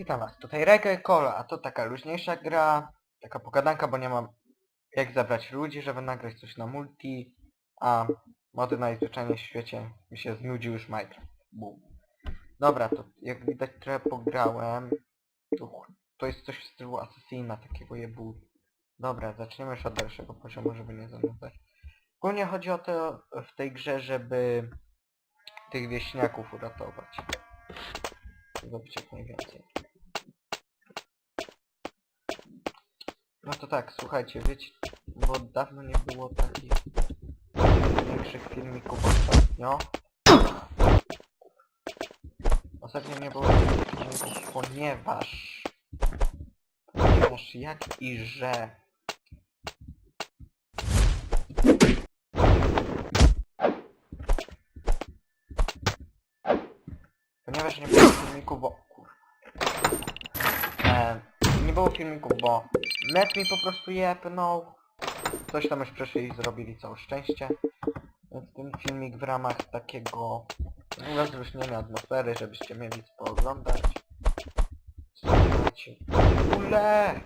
Witam was, tutaj Reggae Cola, a to taka luźniejsza gra, taka pogadanka, bo nie mam jak zabrać ludzi, żeby nagrać coś na multi, a mody najzwyczajniej w świecie mi się znudził już Minecraft. Boom. Dobra, to jak widać trochę pograłem, to, to jest coś w stylu Assassina, takiego jebu. Dobra, zaczniemy już od dalszego poziomu, żeby nie zanudzać. Ogólnie chodzi o to w tej grze, żeby tych wieśniaków uratować. Zrobić jak najwięcej. No to tak, słuchajcie, wiecie, bo dawno nie było takich większych filmików ostatnio. Ostatnio nie było takich filmików, ponieważ... Ponieważ jak i że... Ponieważ nie było filmików, bo... Kur... E, nie było filmików, bo net mi po prostu jepnął. Coś tam już przeszli i zrobili całe szczęście. Więc ten filmik w ramach takiego rozluźnienia atmosfery, żebyście mieli co pooglądać. Słuchajcie. Ule!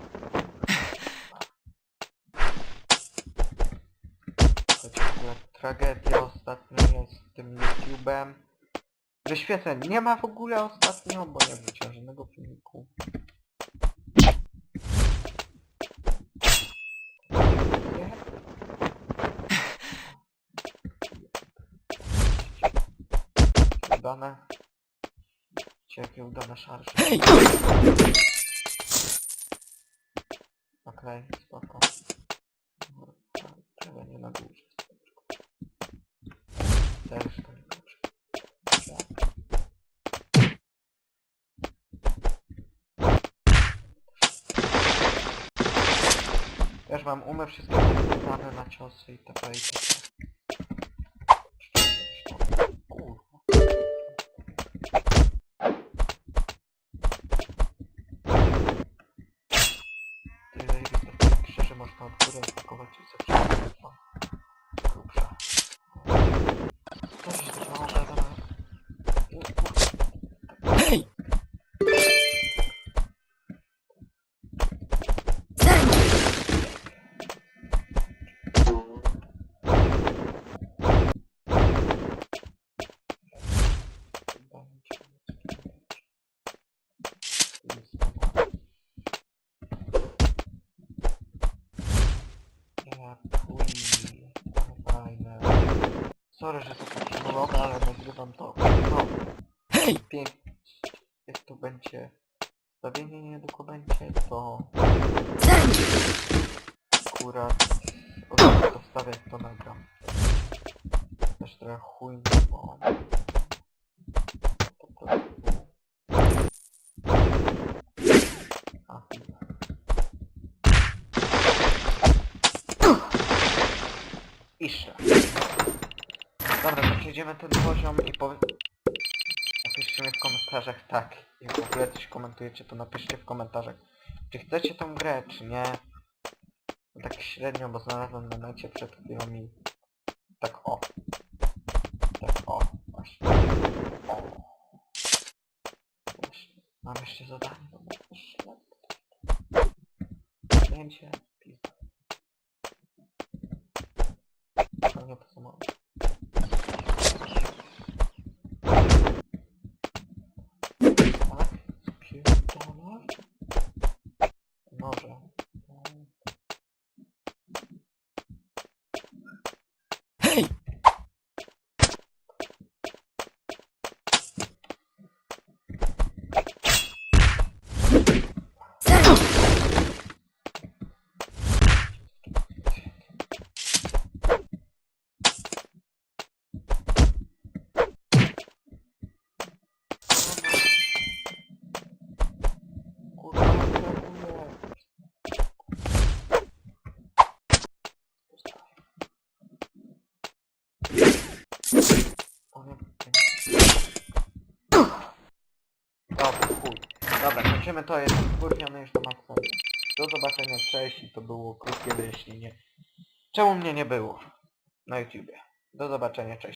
Tragedia ostatnio jest z tym YouTube'em. Wyświetleń nie ma w ogóle ostatnio, bo nie wrzuciłem żadnego filmiku. Nie. Udane. Jakie udane szarże. Okej, spoko. Trzeba nie na górze. Też to nie dobrze. Też mam umę wybrane na ciosy i tp i tp. To krzyży można od góry atakować i zawsze Chuj, ale fajne. Sorry, że to tak monologa, ale nagrywam to. No. Pięknie. Jak to będzie stawienie niedługo będzie, to akurat razu to nagram. Też trochę chujnie, bo po prostu... A, chwila. Dobra, to przejdziemy ten poziom i powie... Napiszcie mi w komentarzach tak. Jak w ogóle coś komentujecie, to napiszcie w komentarzach. Czy chcecie tą grę, czy nie? No tak średnio, bo znalazłem na necie przed chwilą i... Tak o. Tak o. Właśnie. O. Właśnie. Mam jeszcze zadanie. Zdjęcie. Pizda. To nie to samo. Tak? Spierdolaj? Może. Kurwa, reaguję. O nie, nie. Dobra, chuj. Dobra, kończymy to, jestem wkurwiony już do maksa. Do zobaczenia, cześć i to było krótkie wyjaśnienie. Czemu mnie nie było na YouTubie? Do zobaczenia, cześć.